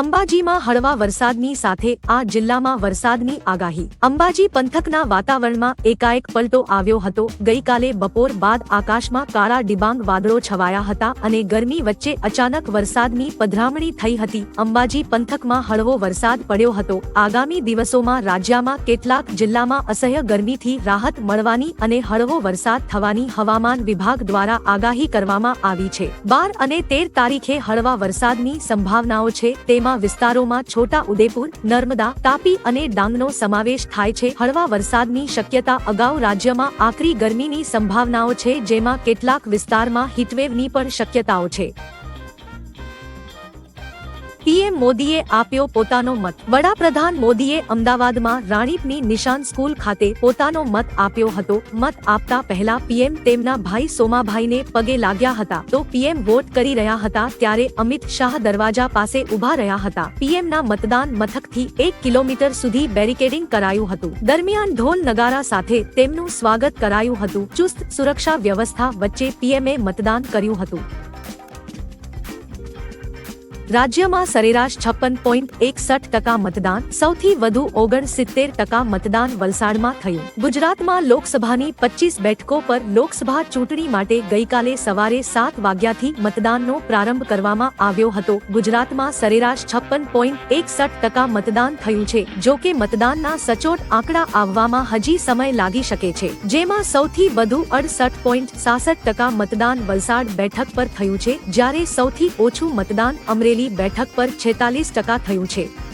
અંબાજીમાં હળવા વરસાદની સાથે આ જિલ્લામાં વરસાદની આગાહી. અંબાજી પંથકના વાતાવરણમાં એકાએક પલટો આવ્યો હતો. ગઈકાલે બપોર બાદ આકાશમાં કાળા ડિબાંગ વાદળો છવાયા હતા અને ગરમી વચ્ચે અચાનક વરસાદની પધરામણી થઈ હતી. અંબાજી પંથકમાં હળવો વરસાદ પડ્યો હતો. આગામી દિવસોમાં રાજ્યમાં કેટલાક જિલ્લામાં અસહ્ય ગરમીથી રાહત મળવાની અને હળવો વરસાદ થવાની હવામાન વિભાગ દ્વારા આગાહી કરવામાં આવી છે. બાર અને તેર તારીખે હળવા વરસાદની સંભાવનાઓ છે. તેમાં વિસ્તારોમાં છોટા ઉદેપુર, નર્મદા, તાપી અને ડાંગનો સમાવેશ થાય છે. હળવા વરસાદની શક્યતા અગાઉ રાજ્યમાં આકરી ગરમીની સંભાવનાઓ છે, જેમાં કેટલાક વિસ્તારમાં હીટવેવની પણ શક્યતાઓ છે. પીએમ મોદીએ આપ્યો પોતાનો મત. વડાપ્રધાન મોદીએ અમદાવાદમાં રાણીપની નિશાન સ્કૂલ ખાતે પોતાનો મત આપ્યો હતો. મત આપતા પહેલા પીએમ તેમના ભાઈ સોમાભાઈને પગે લાગ્યા હતા. તો પીએમ વોટ કરી રહ્યા હતા ત્યારે અમિત શાહ દરવાજા પાસે ઊભા રહ્યા હતા. પીએમના મતદાન મથકથી એક કિલોમીટર સુધી બેરિકેડિંગ કરાયું હતું. દરમિયાન ઢોલ નગારા સાથે તેમનું સ્વાગત કરાયું હતું. ચુસ્ત સુરક્ષા વ્યવસ્થા વચ્ચે પીએમએ મતદાન કર્યું હતું. રાજ્યમાં સરેરાશ છપ્પન પોઈન્ટ એકસઠ ટકા મતદાન, સૌથી વધુ ઓગણસિત્તેર ટકા મતદાન વલસાડમાં થયું. ગુજરાતમાં લોકસભાની પચીસ બેઠકો પર લોકસભા ચૂંટણી માટે ગઈકાલે સવારે સાત વાગ્યાથી મતદાનનો પ્રારંભ કરવામાં આવ્યો હતો. ગુજરાતમાં સરેરાશ છપ્પન પોઈન્ટ એકસઠ ટકા મતદાન થયું છે. જો કે મતદાનના સચોટ આંકડા આવવામાં હજી સમય લાગી શકે છે. જેમાં સૌથી વધુ અડસઠ પોઈન્ટ સાસઠ ટકા મતદાન વલસાડ બેઠક પર થયું છે. જ્યારે સૌથી ઓછું મતદાન અમરેલી બેઠક પર છેતાલીસ ટકા થયું છે.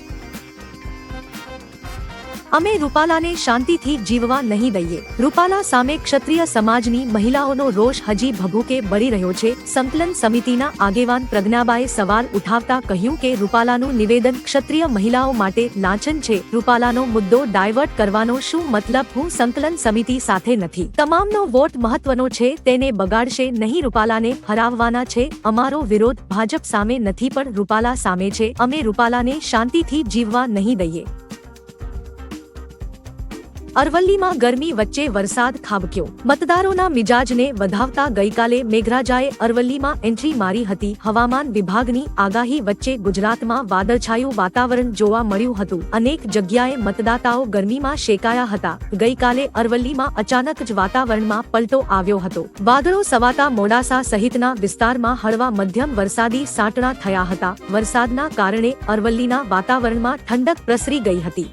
અમે રૂપાલાને શાંતિથી જીવવા નહીં દઈએ. રૂપાલા સામે ક્ષત્રિય સમાજની મહિલાઓનો રોષ હજી ભભૂકે બળી રહ્યો છે. સંકલન સમિતિના આગેવાન પ્રજ્ઞાબાએ સવાલ ઉઠાવતા કહ્યું કે રૂપાલાનું નિવેદન ક્ષત્રિય મહિલાઓ માટે લાંછન છે. રૂપાલાનો મુદ્દો ડાયવર્ટ કરવાનો શું મતલબ? હું સંકલન સમિતિ સાથે નથી. તમામનો વોટ મહત્વનો છે. તેને બગાડશે નહીં રૂપાલાને હરાવવાના છે. અમારો વિરોધ ભાજપ સામે નથી પણ રૂપાલા સામે છે. અમે રૂપાલાને શાંતિથી જીવવા નહીં દઈએ. અરવલ્લીમાં ગરમી વચ્ચે વરસાદ ખાબક્યો. મતદારોના મિજાજને વધાવતા ગઈકાલે મેઘરાજાએ અરવલ્લીમાં એન્ટ્રી મારી હતી. હવામાન વિભાગની આગાહી વચ્ચે ગુજરાતમાં વાદળછાયું વાતાવરણ જોવા મળ્યું હતું. અનેક જગ્યાએ મતદાતાઓ ગરમીમાં શેકાયા હતા. ગઈકાલે અરવલ્લીમાં અચાનક જ વાતાવરણમાં પલટો આવ્યો હતો. વાદળો સવાતા મોડાસા સહિતના વિસ્તારમાં હળવા મધ્યમ વરસાદી સાંટણા થયા હતા. વરસાદના કારણે અરવલ્લીના વાતાવરણમાં ઠંડક પ્રસરી ગઈ હતી.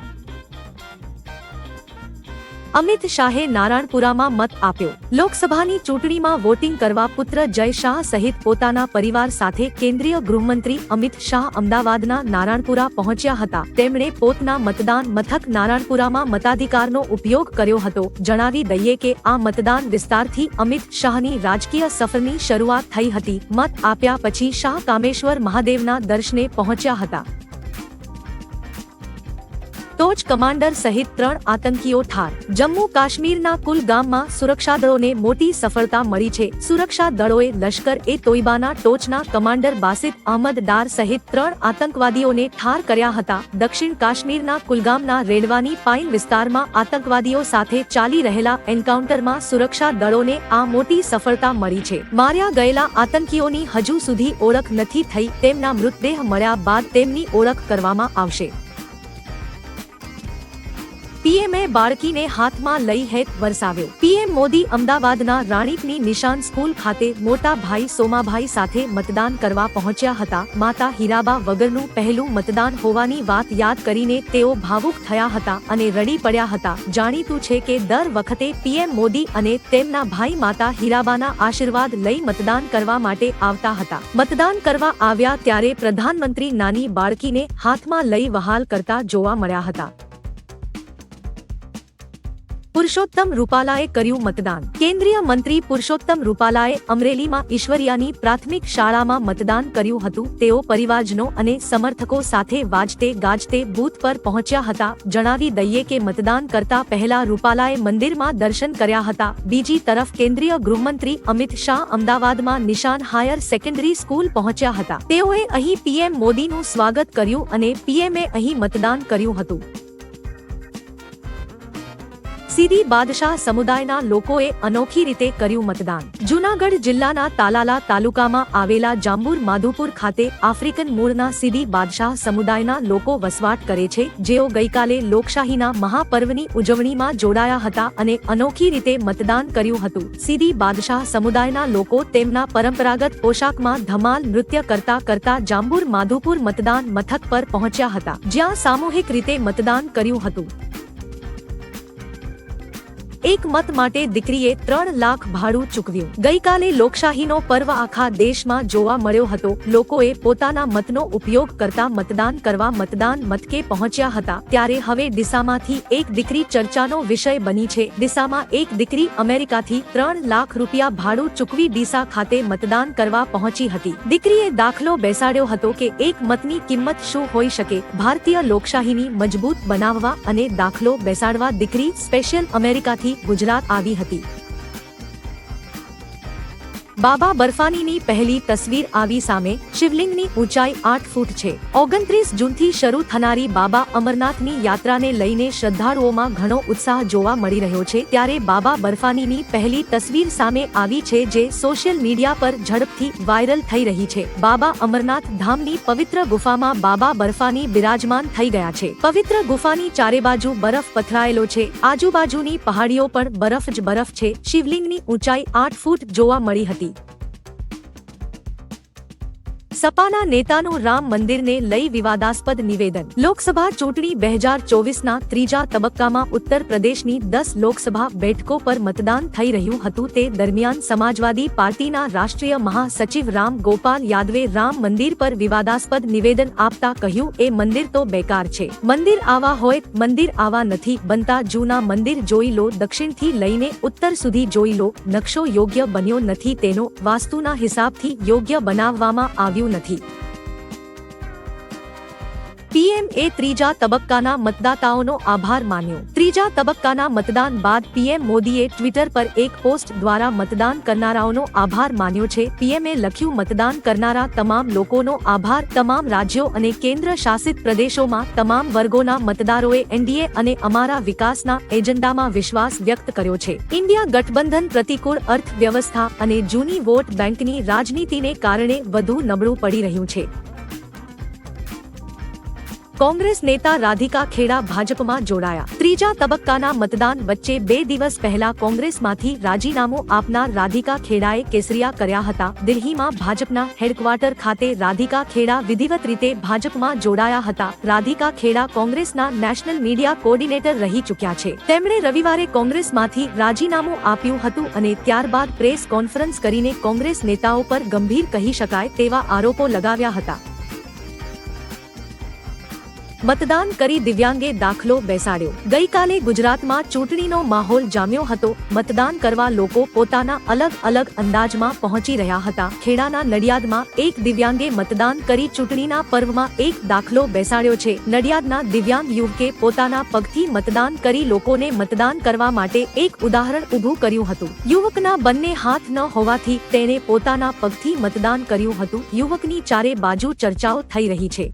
અમિત શાહે નારાયણપુરામાં મત આપ્યો. લોકસભાની ચૂંટણીમાં વોટિંગ કરવા પુત્ર જય શાહ સહિત પોતાના પરિવાર સાથે કેન્દ્રીય ગૃહમંત્રી અમિત શાહ અમદાવાદના નારાયણપુરા પહોંચ્યા હતા. તેમણે પોતના મતદાન મથક નારાયણપુરામાં મતાધિકારનો ઉપયોગ કર્યો હતો. જણાવી દઈએ કે આ મતદાન વિસ્તારથી અમિત શાહની રાજકીય સફરની શરૂઆત થઈ હતી. મત આપ્યા પછી શાહ કામેશ્વર મહાદેવના દર્શને પહોંચ્યા હતા. ટોચ કમાન્ડર સહિત ત્રણ આતંકીઓ ઠાર. જમ્મુ કાશ્મીરના કુલગામમાં સુરક્ષા દળોને મોટી સફળતા મળી છે. સુરક્ષા દળોએ લશ્કર એ તોયબાના ટોચના કમાન્ડર બાસિત અહમદ ડાર સહિત ત્રણ આતંકવાદીઓને ઠાર કર્યા હતા. દક્ષિણ કાશ્મીરના કુલગામના રેડવાની પાઇન વિસ્તારમાં આતંકવાદીઓ સાથે ચાલી રહેલા એન્કાઉન્ટરમાં સુરક્ષા દળોને આ મોટી સફળતા મળી છે. માર્યા ગયેલા આતંકીઓની હજુ સુધી ઓળખ નથી થઈ. તેમના મૃતદેહ મળ્યા બાદ તેમની ઓળખ કરવામાં આવશે. પીએમએ બાળકીને હાથમાં લઈ હેત વરસાવ્યો. પીએમ મોદી અમદાવાદના રાણીપની નિશાન સ્કૂલ ખાતે મોટા ભાઈ સોમાભાઈ સાથે મતદાન કરવા પહોંચ્યા હતા. માતા હીરાબા વગરનું પહેલું મતદાન હોવાની વાત યાદ કરીને તેઓ ભાવુક થયા હતા અને રડી પડ્યા હતા. જાણીતું છે કે દર વખતે પીએમ મોદી અને તેમના ભાઈ માતા હીરાબાના આશીર્વાદ લઈ મતદાન કરવા માટે આવતા હતા. મતદાન કરવા આવ્યા ત્યારે પ્રધાનમંત્રી નાની બાળકીને હાથમાં લઈ વહાલ કરતા જોવા મળ્યા હતા. પુરુષોત્તમ રૂપાલાએ કર્યું મતદાન. કેન્દ્રીય મંત્રી પુરુષોત્તમ રૂપાલાએ અમરેલીમાં ઈશ્વરિયાની પ્રાથમિક શાળામાં મતદાન કર્યું હતું. તેઓ પરિવારજનો અને સમર્થકો સાથે વાજતે ગાજતે બૂથ પર પહોંચ્યા હતા. જણાવી દઈએ કે મતદાન કરતા પહેલા રૂપાલાએ મંદિરમાં દર્શન કર્યા હતા. બીજી તરફ કેન્દ્રીય ગૃહમંત્રી અમિત શાહ અમદાવાદમાં નિશાન હાયર સેકન્ડરી સ્કૂલ પહોંચ્યા હતા. તેઓએ અહીં પીએમ મોદીનું સ્વાગત કર્યું અને પીએમએ અહીં મતદાન કર્યું હતું. સીધી બાદશાહ સમુદાયના લોકોએ અનોખી રીતે કર્યું મતદાન. જૂનાગઢ જિલ્લાના તાલાલા તાલુકામાં આવેલા જાંબુર માધુપુર ખાતે આફ્રિકન મૂળના સીદી બાદશાહ સમુદાયના લોકો વસવાટ કરે છે. જેઓ ગઈકાલે લોકશાહીના મહાપર્વની ઉજવણીમાં જોડાયા હતા અને અનોખી રીતે મતદાન કર્યું હતું. સીદી બાદશાહ સમુદાયના લોકો તેમના પરંપરાગત પોશાકમાં ધમાલ નૃત્ય કરતા કરતા જાંબુર માધુપુર મતદાન મથક પર પહોંચ્યા હતા. જ્યાં સામૂહિક રીતે મતદાન કર્યું હતું. એક મત માટે દીકરીએ ત્રણ લાખ ભાડું ચૂકવ્યું. ગઈકાલે લોકશાહીનો પર્વ આખા દેશમાં જોવા મળ્યો હતો. લોકોએ પોતાના મતનો ઉપયોગ કરતા મતદાન કરવા મતદાન મથકે પહોંચ્યા હતા. ત્યારે હવે ડીસામાંથી એક દીકરી ચર્ચાનો વિષય બની છે. ડીસામાં એક દીકરી અમેરિકાથી ત્રણ લાખ રૂપિયા ભાડું ચૂકવી ડીસા ખાતે મતદાન કરવા પહોંચી હતી. દીકરીએ દાખલો બેસાડ્યો હતો કે એક મતની કિંમત શું હોઈ શકે. ભારતીય લોકશાહીની મજબૂત બનાવવા અને દાખલો બેસાડવા દીકરી સ્પેશિયલ અમેરિકાથી ગુજરાત આવી હતી. બાબા બર્ફાનીની પહેલી તસવીર આવી સામે શિવલિંગની ઊંચાઈ આઠ ફૂટ છે. ઓગણત્રીસ જૂનથી શરૂ થનારી બાબા અમરનાથની યાત્રાને લઈને શ્રદ્ધાળુઓમાં ઘણો ઉત્સાહ જોવા મળી રહ્યો છે, ત્યારે બાબા બર્ફાનીની પહેલી તસવીર સામે આવી છે જે સોશિયલ મીડિયા પર ઝડપથી વાયરલ થઈ રહી છે. બાબા અમરનાથ ધામની પવિત્ર ગુફામાં બાબા બર્ફાની બિરાજમાન થઈ ગયા છે. પવિત્ર ગુફાની ચારે બાજુ બરફ પથરાયેલો છે. આજુબાજુની પહાડીઓ પણ બરફ જ બરફ છે. શિવલિંગની ઊંચાઈ આઠ ફૂટ જોવા મળી હતી. Amém. સપાના નેતાનું રામ મંદિરને લઈ વિવાદાસ્પદ નિવેદન. લોકસભા ચૂંટણી બે હજાર ચોવીસના ત્રીજા તબક્કામાં ઉત્તર પ્રદેશની દસ લોકસભા બેઠકો પર મતદાન થઈ રહ્યું હતું તે દરમિયાન સમાજવાદી પાર્ટીના રાષ્ટ્રીય મહાસચિવ રામ ગોપાલ યાદવે રામ મંદિર પર વિવાદાસ્પદ નિવેદન આપતા કહ્યું, એ મંદિર તો બેકાર છે. મંદિર આવા હોય, મંદિર આવા નથી. બનતા જૂના મંદિર જોઈ લો, દક્ષિણથી લઈને ઉત્તર સુધી જોઈ લો. નકશો યોગ્ય બન્યો નથી તેનો વાસ્તુના હિસાબથી યોગ્ય બનાવવામાં આવ્યું નથી. પીએમ એ ત્રીજા તબક્કાના મતદાતાઓનો આભાર માન્યો. ત્રીજા તબક્કાના મતદાન બાદ પીએમ મોદીએ ટ્વિટર પર એક પોસ્ટ દ્વારા મતદાન કરનારાઓનો આભાર માન્યો છે. પીએમએ લખ્યું, મતદાન કરનારા તમામ લોકોનો આભાર. તમામ રાજ્યો અને કેન્દ્ર શાસિત પ્રદેશોમાં તમામ વર્ગોના મતદારોએ એનડીએ અને અમારા વિકાસના એજન્ડામાં વિશ્વાસ વ્યક્ત કર્યો છે. ઇન્ડિયા ગઠબંધન પ્રતિકૂળ અર્થવ્યવસ્થા અને જૂની વોટ બેંકની રાજનીતિને કારણે વધુ નબળું પડી રહ્યું છે. કોંગ્રેસ નેતા રાધિકા ખેડા ભાજપમાં જોડાયા. ત્રીજા તબક્કાના મતદાન વચ્ચે બે દિવસ પહેલા કોંગ્રેસમાંથી રાજીનામું આપનાર રાધિકા ખેડાએ કેસરિયા કર્યા હતા. દિલ્હીમાં ભાજપના હેડક્વાર્ટર ખાતે રાધિકા ખેડા વિધિવત રીતે ભાજપમાં જોડાયા હતા. રાધિકા ખેડા કોંગ્રેસના નેશનલ મીડિયા કોર્ડિનેટર રહી ચૂક્યા છે. તેમણે રવિવારે કોંગ્રેસમાંથી રાજીનામું આપ્યું હતું અને ત્યારબાદ પ્રેસ કોન્ફરન્સ કરીને કોંગ્રેસ નેતાઓ પર ગંભીર કહી શકાય તેવા આરોપો લગાવ્યા હતા. મતદાન કરી દિવ્યાંગે દાખલો બેસાડ્યો. ગઈકાલે ગુજરાતમાં ચૂંટણીનો માહોલ જામ્યો હતો. મતદાન કરવા લોકો પોતાના અલગ અલગ અંદાજમાં પહોંચી રહ્યા હતા. ખેડાના નડિયાદમાં એક દિવ્યાંગે મતદાન કરી ચૂંટણીના પર્વમાં એક દાખલો બેસાડ્યો છે. નડિયાદના દિવ્યાંગ યુવકે પોતાના પગથી મતદાન કરી લોકોને મતદાન કરવા માટે એક ઉદાહરણ ઊભું કર્યું હતું. યુવકના બંને હાથ ન હોવાથી તેણે પોતાના પગથી મતદાન કર્યું હતું. યુવકની ચારે બાજુ ચર્ચાઓ થઈ રહી છે.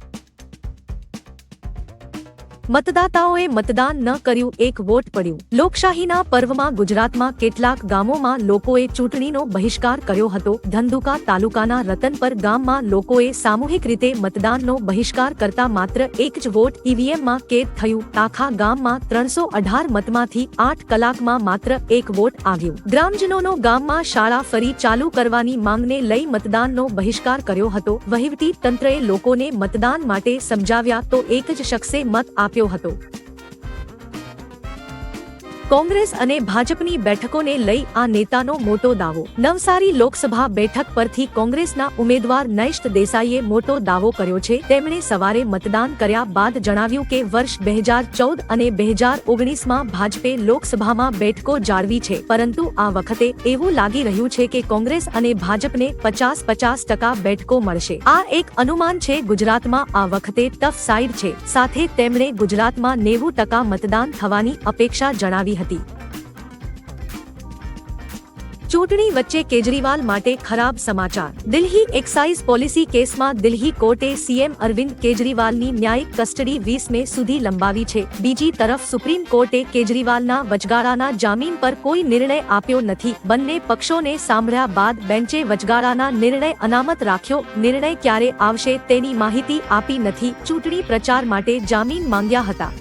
મતદાતાઓએ મતદાન ન કર્યું, એક વોટ પડ્યું. લોકશાહીના પર્વમાં ગુજરાતમાં કેટલાક ગામોમાં લોકોએ ચૂંટણીનો બહિષ્કાર કર્યો હતો. ધંધુકા તાલુકાના રતનપર ગામમાં લોકોએ સામૂહિક રીતે મતદાનનો બહિષ્કાર કરતા માત્ર એક જ વોટ ઈવીએમમાં કેદ થયું. આખા ગામમાં ત્રણસો અઢાર મતમાંથી આઠ કલાકમાં માત્ર એક વોટ આવ્યું. ગ્રામજનોનો ગામમાં શાળા ફરી ચાલુ કરવાની માંગને લઈ મતદાનનો બહિષ્કાર કર્યો હતો. વહીવટી તંત્રએ લોકોને મતદાન માટે સમજાવ્યા તો એક જ શખ્સે મત આપ્યો. આપ્યો હતો. કોંગ્રેસ અને ભાજપની બેઠકોને લઈ આ નેતાનો મોટો દાવો. નવસારી લોકસભા બેઠક પરથી કોંગ્રેસના ઉમેદવાર નૈષ્ઠ દેસાઈએ મોટો દાવો કર્યો છે. તેમણે સવારે મતદાન કર્યા બાદ જણાવ્યું કે વર્ષ બે હજાર ચૌદ અને બે હજાર ઓગણીસમાં ભાજપે લોકસભામાં બેઠકો જાળવી છે. પરંતુ આ વખતે એવું લાગી રહ્યું છે કે કોંગ્રેસ અને ભાજપને પચાસ પચાસ ટકા બેઠકો મળશે. આ એક અનુમાન છે ગુજરાતમાં આ વખતે ટફ સાઇડ છે. સાથે તેમણે ગુજરાતમાં નેવું ટકા મતદાન થવાની અપેક્ષા જણાવી હતી. ચૂંટણી વચ્ચે કેજરીવાલ માટે ખરાબ સમાચાર. દિલ્હી એક્સાઇઝ પોલિસી કેસમાં દિલ્હી કોર્ટે સીએમ અરવિંદ કેજરીવાલની ન્યાયિક કસ્ટડી વીસ મે સુધી લંબાવી છે. બીજી તરફ સુપ્રીમ કોર્ટે કેજરીવાલના વચગાળાના જામીન પર કોઈ નિર્ણય આપ્યો નથી. બંને પક્ષોને સાંભળ્યા બાદ બેન્ચે વચગાળાના નિર્ણય અનામત રાખ્યો. નિર્ણય ક્યારે આવશે તેની માહિતી આપી નથી. ચૂંટણી પ્રચાર માટે જામીન માંગ્યા હતા.